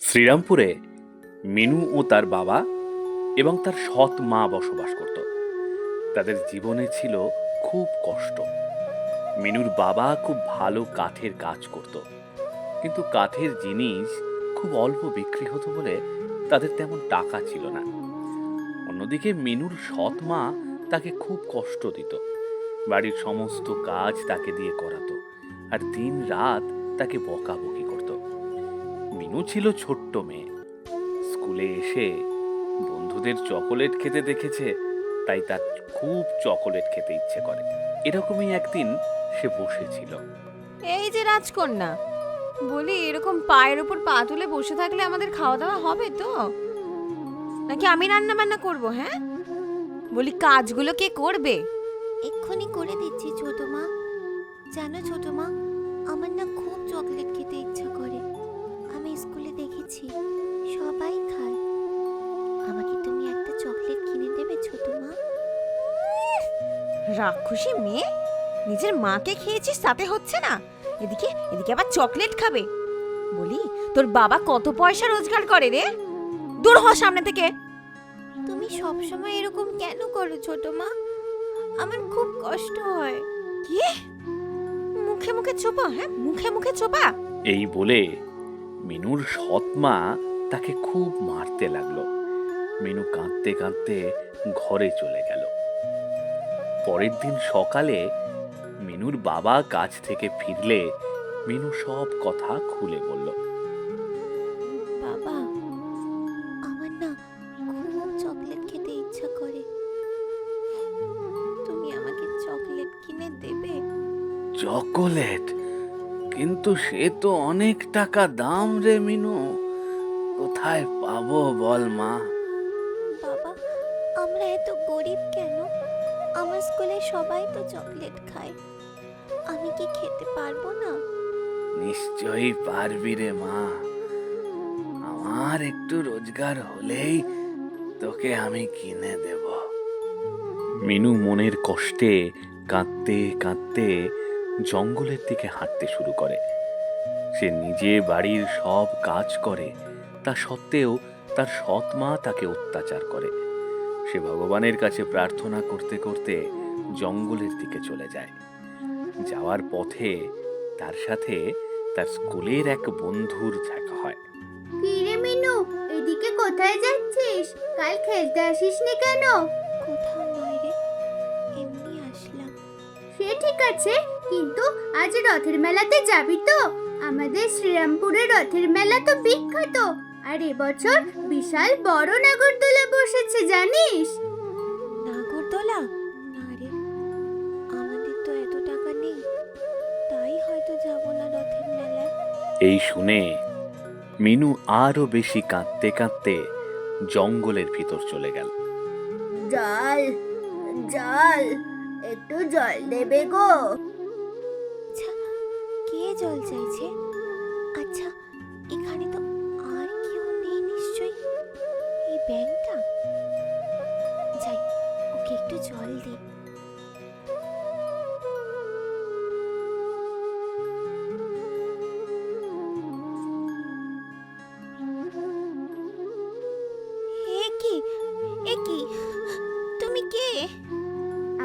শ্রীরামপুরে মিনু ও তার বাবা এবং তার সৎ মা বসবাস করত। তাদের জীবনে ছিল খুব কষ্ট। মিনুর বাবা খুব ভালো কাঠের কাজ করত। কিন্তু কাঠের জিনিস খুব অল্প বিক্রি হতো বলে তাদের তেমন টাকা ছিল না। অন্যদিকে মিনুর সৎ মা তাকে খুব কষ্ট দিত। বাড়ির সমস্ত কাজ তাকে দিয়ে করাতো। আর দিন রাত তাকে বকাবকি করত। মিনু ছিল ছোট্ট মেয়ে। স্কুলে এসে বন্ধুদের চকোলেট খেতে দেখেছে তাই তার খুব চকোলেট খেতে ইচ্ছে করে। এরকমই একদিন সে বসেছিল। এই যে রাজকন্যা বলি এরকম পায়ের ওপর পা তুলে বসে থাকলে আমাদের খাওয়া দাওয়া হবে তো? নাকি আমি রান্না বান্না করব হ্যাঁ? বলি কাজগুলো কে করবে? এক্ষুনি করে দিচ্ছি ছোট মা। জানো ছোট মা আমার না খুব চকলেট খেতে ইচ্ছা করে। আমি স্কুলে দেখেছি সবাই খায়। আমাকে তুমি একটা চকলেট কিনে দেবে ছোট মা? রাক্ষসী মেয়ে? নিজের মাকে খেয়েছিস তাতে হচ্ছে না? এদিকে এদিকে আবার চকলেট খাবে। বলি তোর বাবা কত পয়সা রোজগার করে রে? দূর হ সামনে থেকে। তুমি সব সময় এরকম কেন করো ছোট মা? আমার খুব কষ্ট হয়। কি? মুখে মুখে চোপা হ্যাঁ? মুখে মুখে চোপা? এই বলে মিনুর সৎ মা তাকে খুব মারতে লাগল। মিনু কাঁদতে কাঁদতে ঘরে চলে গেল। পরের দিন সকালে মিনুর বাবা কাছ থেকে ফিরলে মিনু সব কথা খুলে বলল। চকোলেট। কিন্তু সে তো অনেক টাকা দাম রে মিনু। কোথায় পাবো বল মা? বাবা আমরা এত গরিব কেন? আমার স্কুলে সবাই তো চকলেট খায়। আমি কি খেতে পারব না? নিশ্চয়ই পারবি রে মা। আমার একটু রোজগার হলেই তোকে আমি কিনে দেব। মিনু মনের কষ্টে কাঁদতে কাঁদতে জঙ্গলের দিকে হাঁটতে শুরু করে। সে নিজে বাড়ির সব কাজ করে তা সত্ত্বেও তার সৎ মা তাকে অত্যাচার করে। সে ভগবানের কাছে প্রার্থনা করতে করতে জঙ্গলের দিকে চলে যায়। যাওয়ার পথে তার সাথে তার স্কুলের এক বন্ধুর দেখা হয়। কিরে মিনু এদিকে কোথায় যাচ্ছিস? কাল খেলতে আসিসনি কেন? কোথাও নয় রে এমনি আসলাম। সে ঠিক আছে কিন্তু আজ রথের মেলাতে যাবি তো? আমাদের শ্রীরামপুরের রথের মেলা তো বিখ্যাত। আর এবছর বিশাল বড় নাগরদোলা বসেছে জানিস? নাগরদোলা? না আমাদের তো এত টাকা নেই। তাই হয়তো যাব না রথের মেলায়। এই শুনে মিনু আরও বেশি কাঁদতে কাঁদতে জঙ্গলের ভিতর চলে গেল। জল জল একটু জল দেবে গো। কে জল চাইছে। আচ্ছা এখানে তো আর কেউ নেই নিশ্চয়ই। এই ব্যাংকটা? যাই, ওকে একটু জল দিই তুমি কে?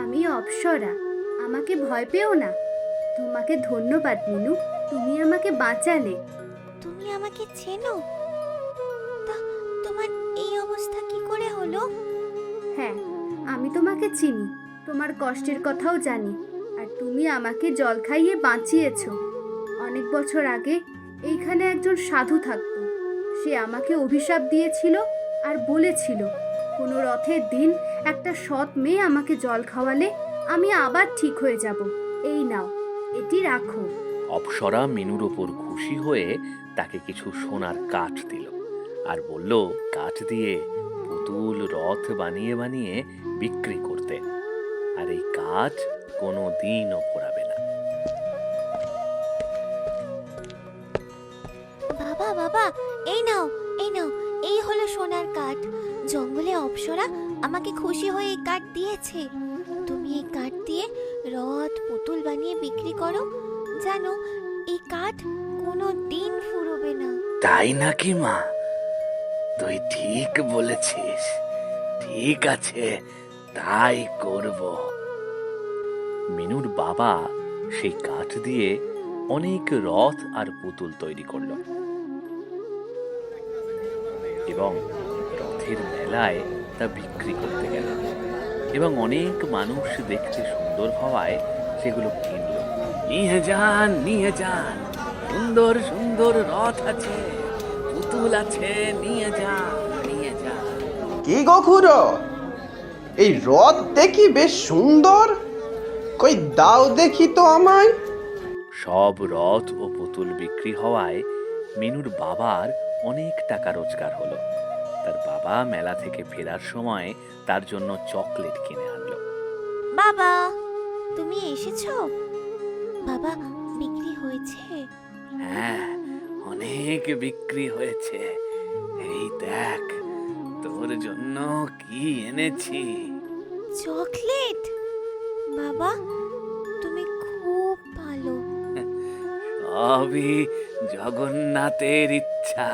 আমি অপসরা। আমাকে ভয় পেও না। তোমাকে ধন্যবাদ মিনু। তুমি আমাকে বাঁচালে। তুমি আমাকে চেনো? তা তোমার এই অবস্থা কি করে হলো? হ্যাঁ আমি তোমাকে চিনি তোমার কষ্টের কথাও জানি আর তুমি আমাকে জল খাইয়ে বাঁচিয়েছো। অনেক বছর আগে এইখানে একজন সাধু থাকতো। সে আমাকে অভিশাপ দিয়েছিল আর বলেছিল কোনো রথের দিন একটা সৎ মেয়ে আমাকে জল খাওয়ালে আমি আবার ঠিক হয়ে যাব। এই নাও। এটি রাখো। অপসরা মিনুর ওপর খুশি হয়ে তাকে কিছু সোনার কাঠ দিল আর বলল কাঠ দিয়ে পুতুল রথ বানিয়ে বানিয়ে বিক্রি করতে। আর এই কাজ কোনো দিনও ফোরাবে না। বাবা বাবা এই নাও এই নাও এই হলো সোনার কাঠ। জঙ্গলে অপসরা আমাকে খুশি হয়ে এই কাঠ দিয়েছে। তুমি এই কাঠ দিয়ে রথ, পুতুল বানিয়ে বিক্রি করো। জানো, এই কাঠ কোনো দিন ফুরোবে না। তাই নাকি মা? তুই ঠিক বলেছিস। ঠিক আছে, তাই করব। মিনুর বাবা সেই কাঠ দিয়ে অনেক রথ আর পুতুল তৈরি করল। এবং রথের মেলায় তা বিক্রি করতে গেল। এবং অনেক মানুষ দেখতে সুন্দর হওয়ায় সেগুলো কিনলো। নিয়ে যান নিয়ে যান। সুন্দর সুন্দর রথ আছে পুতুল আছে নিয়ে যান নিয়ে যান। কি গো খুড়ো? এই রথ দেখি বেশ সুন্দর। কই দাও দেখি তো আমায়। সব রথ ও পুতুল বিক্রি হওয়ায় মিনুর বাবার অনেক টাকা রোজগার হলো। বাবা মেলা থেকে ফেরার সময় তার জন্য চকলেট কিনে আনলো। বাবা তুমি এসেছ? বাবা বিক্রি হয়েছে? হ্যাঁ অনেক বিক্রি হয়েছে। এই দেখ তোর জন্য কি এনেছি? চকলেট? বাবা তুমি খুব ভালো। সবই জগন্নাথের ইচ্ছা।